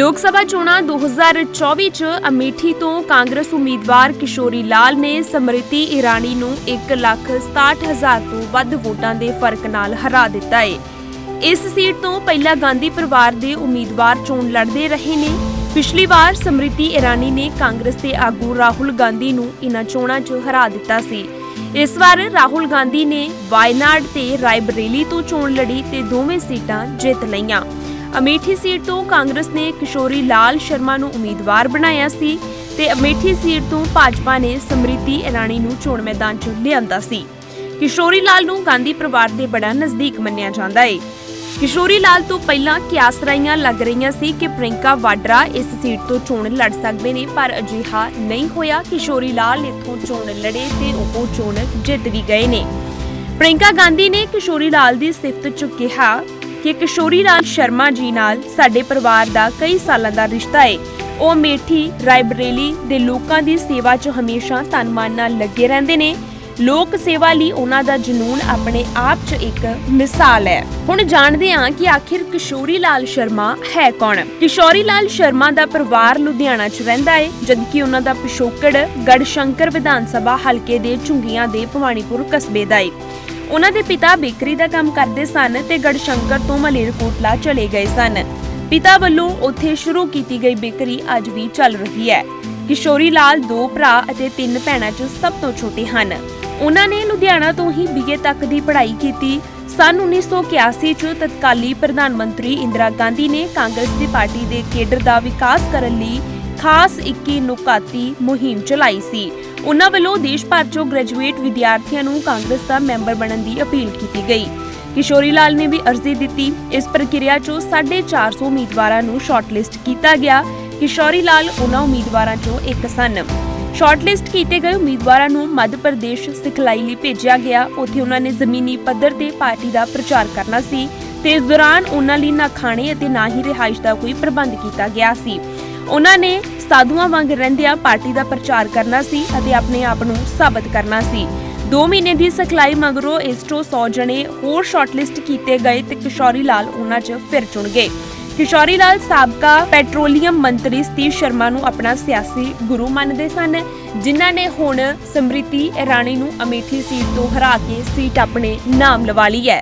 ਲੋਕ ਸਭਾ ਚੋਣਾਂ 2024 ਚ ਅਮੇਠੀ ਤੋਂ ਕਾਂਗਰਸ ਉਮੀਦਵਾਰ ਕਿਸ਼ੋਰੀ ਲਾਲ ਨੇ ਸਮ੍ਰਿਤੀ ਇਰਾਨੀ ਨੂੰ 1,67,000 ਤੋਂ ਵੱਧ ਵੋਟਾਂ ਦੇ ਫ਼ਰਕ ਨਾਲ ਹਰਾ ਦਿੱਤਾ ਹੈ ਇਸ ਸੀਟ ਤੋਂ ਪਹਿਲਾਂ ਗਾਂਧੀ ਪਰਿਵਾਰ ਦੇ ਉਮੀਦਵਾਰ ਚੋਣ ਲੜਦੇ ਰਹੇ ਨੇ। ਪਿਛਲੀ ਵਾਰ ਸਮ੍ਰਿਤੀ ਇਰਾਨੀ ਨੇ ਕਾਂਗਰਸ ਦੇ ਆਗੂ ਰਾਹੁਲ ਗਾਂਧੀ ਨੂੰ ਇਨ੍ਹਾਂ ਚੋਣਾਂ 'ਚ ਹਰਾ ਦਿੱਤਾ ਸੀ। ਇਸ ਵਾਰ ਰਾਹੁਲ ਗਾਂਧੀ ਨੇ ਵਾਇਨਾਡ ਤੇ ਰਾਇਬਰੇਲੀ ਤੋਂ ਚੋਣ ਲੜੀ ਤੇ ਦੋਵੇਂ ਸੀਟਾਂ ਜਿੱਤ ਲਈਆਂ। ਅਮੇਠੀ ਸੀਟ ਤੋਂ ਕਾਂਗਰਸ ਨੇ ਕਿਸ਼ੋਰੀ ਲਾਲ ਸ਼ਰਮਾ ਨੂੰ ਉਮੀਦਵਾਰ ਬਣਾਇਆ ਸੀ ਤੇ ਅਮੇਠੀ ਸੀਟ ਤੋਂ ਭਾਜਪਾ ਨੇ ਸਮ੍ਰਿਤੀ ਇਰਾਨੀ ਨੂੰ ਚੋਣ ਮੈਦਾਨ 'ਚ ਲਿਆਂਦਾ ਸੀ। ਕਿਸ਼ੋਰੀ ਲਾਲ ਨੂੰ ਗਾਂਧੀ ਪਰਿਵਾਰ ਦੇ ਬੜਾ ਨਜ਼ਦੀਕ ਮੰਨਿਆ ਜਾਂਦਾ ਹੈ ਕਿਸ਼ੋਰੀ ਲਾਲ ਤੋਂ ਪਹਿਲਾਂ ਕਿਆਸਰਾਈਆਂ ਲੱਗ ਰਹੀਆਂ ਸੀ ਕਿ ਪ੍ਰਿੰਕਾ ਵਾਡਰਾ ਇਸ ਸੀਟ ਤੋਂ ਚੋਣ ਲੜ ਸਕਦੇ ਨੇ, ਪਰ ਅਜਿਹਾ ਨਹੀਂ ਹੋਇਆ। ਕਿਸ਼ੋਰੀ ਲਾਲ ਇੱਥੋਂ ਚੋਣ ਲੜੇ ਤੇ ਉਹ ਚੋਣ ਜਿੱਤ ਵੀ ਗਏ ਨੇ। ਪ੍ਰਿੰਕਾ ਗਾਂਧੀ ਨੇ ਕਿਸ਼ੋਰੀ ਲਾਲ ਦੀ ਸਿਫਤ ਚ ਕਿਹਾ ਕਿ ਕਿਸ਼ੋਰੀ ਲਾਲ ਸ਼ਰਮਾ ਜੀ ਨਾਲ ਸਾਡੇ ਪਰਿਵਾਰ ਦਾ ਕਈ ਸਾਲਾਂ ਦਾ ਰਿਸ਼ਤਾ ਹੈ ਉਹ ਮੇਠੀ ਰਾਇਬਰੇਲੀ ਦੇ ਲੋਕਾਂ ਦੀ ਸੇਵਾ 'ਚ ਹਮੇਸ਼ਾ ਤਨਮਾਨ ਨਾਲ ਲੱਗੇ ਰਹਿੰਦੇ ਨੇ। ਲੋਕ ਸੇਵਾ ਲਈ ਉਹਨਾਂ ਦਾ ਜਨੂਨ ਆਪਣੇ ਆਪ 'ਚ ਇੱਕ ਮਿਸਾਲ ਹੈ। ਹੁਣ ਜਾਣਦੇ ਹਾਂ ਕਿ ਆਖਿਰ ਕਿਸ਼ੋਰੀ ਲਾਲ ਸ਼ਰਮਾ ਹੈ ਕੌਣ। ਕਿਸ਼ੋਰੀ ਲਾਲ ਸ਼ਰਮਾ ਦਾ ਪਰਿਵਾਰ ਲੁਧਿਆਣਾ 'ਚ ਰਹਿੰਦਾ ਹੈ ਜਦਕਿ ਉਹਨਾਂ ਦਾ ਪਿਛੋਕੜ ਗੜਸ਼ੰਕਰ ਵਿਧਾਨ ਸਭਾ ਹਲਕੇ ਦੇ ਝੁੰਗੀਆਂ ਦੇ ਭਵਾਨੀਪੁਰ ਕਸਬੇ ਦਾ ਹੈ ਉਹਨਾਂ ਦੇ ਪਿਤਾ ਬੇਕਰੀ ਦਾ ਕੰਮ ਕਰਦੇ ਸਨ ਤੇ ਗੜਸ਼ੰਕਰ ਤੋਂ ਮਲੇਰਕੋਟਲਾ ਚਲੇ ਗਏ ਸਨ। ਪਿਤਾ ਵੱਲੋਂ ਉੱਥੇ ਸ਼ੁਰੂ ਕੀਤੀ ਗਈ ਬੇਕਰੀ ਅੱਜ ਵੀ ਚੱਲ ਰਹੀ ਹੈ। ਕਿਸ਼ੋਰੀ ਲਾਲ ਦੋ ਭਰਾ ਅਤੇ ਤਿੰਨ ਭੈਣਾਂ 'ਚ ਸਭ ਤੋਂ ਛੋਟੇ ਹਨ। ਉਹਨਾਂ ਨੇ ਲੁਧਿਆਣਾ ਤੋਂ ਹੀ ਬੀਏ ਤੱਕ ਦੀ ਪੜ੍ਹਾਈ ਕੀਤੀ। ਸਨ 1981 ਚ ਤਤਕਾਲੀ ਪ੍ਰਧਾਨ ਮੰਤਰੀ ਇੰਦਰਾ ਗਾਂਧੀ ਨੇ ਕਾਂਗਰਸ ਦੀ ਪਾਰਟੀ ਦੇ ਕੇਡਰ ਦਾ ਵਿਕਾਸ ਕਰਨ ਲਈ ਖਾਸ 21 ਨੁਕਾਤੀ ਮੁਹਿੰਮ ਚਲਾਈ ਸੀ। ਉਹਨਾਂ ਵੱਲੋਂ ਦੇਸ਼ ਭਰ ਚੋਂ ਗ੍ਰੈਜੂਏਟ ਵਿਦਿਆਰਥੀਆਂ ਨੂੰ ਕਾਂਗਰਸ ਦਾ ਮੈਂਬਰ ਬਣਨ ਦੀ ਅਪੀਲ ਕੀਤੀ ਗਈ। ਕਿਸ਼ੋਰੀ ਲਾਲ ਨੇ ਵੀ ਅਰਜ਼ੀ ਦਿੱਤੀ। ਇਸ ਪ੍ਰਕਿਰਿਆ ਚੋਂ 450 ਉਮੀਦਵਾਰਾਂ ਨੂੰ ਸ਼ਾਰਟਲਿਸਟ ਕੀਤਾ ਗਿਆ। ਕਿਸ਼ੋਰੀ ਲਾਲ ਉਹਨਾਂ ਉਮੀਦਵਾਰਾਂ ਚੋਂ ਇੱਕ ਸਨ। ਸ਼ਾਰਟਲਿਸਟ ਕੀਤੇ ਗਏ ਉਮੀਦਵਾਰਾਂ ਨੂੰ ਮੱਧ ਪ੍ਰਦੇਸ਼ ਸਿਖਲਾਈ ਲਈ ਭੇਜਿਆ ਗਿਆ। ਉੱਥੇ ਉਹਨਾਂ ਨੇ ਜ਼ਮੀਨੀ ਪੱਧਰ ਤੇ ਪਾਰਟੀ ਦਾ ਪ੍ਰਚਾਰ ਕਰਨਾ ਸੀ ਤੇ ਇਸ ਦੌਰਾਨ ਉਹਨਾਂ ਲਈ ਨਾ ਖਾਣੇ ਅਤੇ ਨਾ ਹੀ ਰਿਹਾਇਸ਼ ਦਾ ਕੋਈ ਪ੍ਰਬੰਧ ਕੀਤਾ ਗਿਆ ਸੀ। ਉਹਨਾਂ ਨੇ ਸਾਧੂਆਂ ਵਾਂਗ ਰਹਿੰਦਿਆਂ ਪਾਰਟੀ ਦਾ ਪ੍ਰਚਾਰ ਕਰਨਾ ਸੀ ਅਤੇ ਆਪਣੇ ਆਪ ਨੂੰ ਸਾਬਤ ਕਰਨਾ ਸੀ। 2 ਮਹੀਨੇ ਦੀ ਸਿਖਲਾਈ ਮਗਰੋਂ ਇਸ ਤੋਂ 100 ਜਣੇ ਹੋਰ ਸ਼ਾਰਟਲਿਸਟ ਕੀਤੇ ਗਏ ਤੇ ਕਿਸ਼ੋਰੀ ਲਾਲ ਉਹਨਾਂ 'ਚ ਫਿਰ ਚੁਣ ਗਏ। ਕਿਸ਼ੋਰੀ ਲਾਲ ਸਾਬਕਾ ਪੈਟਰੋਲੀਅਮ ਮੰਤਰੀ ਸਤੀਸ਼ ਸ਼ਰਮਾ ਨੂੰ ਆਪਣਾ ਸਿਆਸੀ ਗੁਰੂ ਮੰਨਦੇ ਸਨ, ਜਿਨ੍ਹਾਂ ਨੇ ਹੁਣ ਸਮ੍ਰਿਤੀ ਇਰਾਨੀ ਨੂੰ ਅਮੇਠੀ ਸੀਟ ਤੋਂ ਹਰਾ ਕੇ ਸੀਟ ਆਪਣੇ ਨਾਮ ਲਵਾ ਲਈ ਹੈ।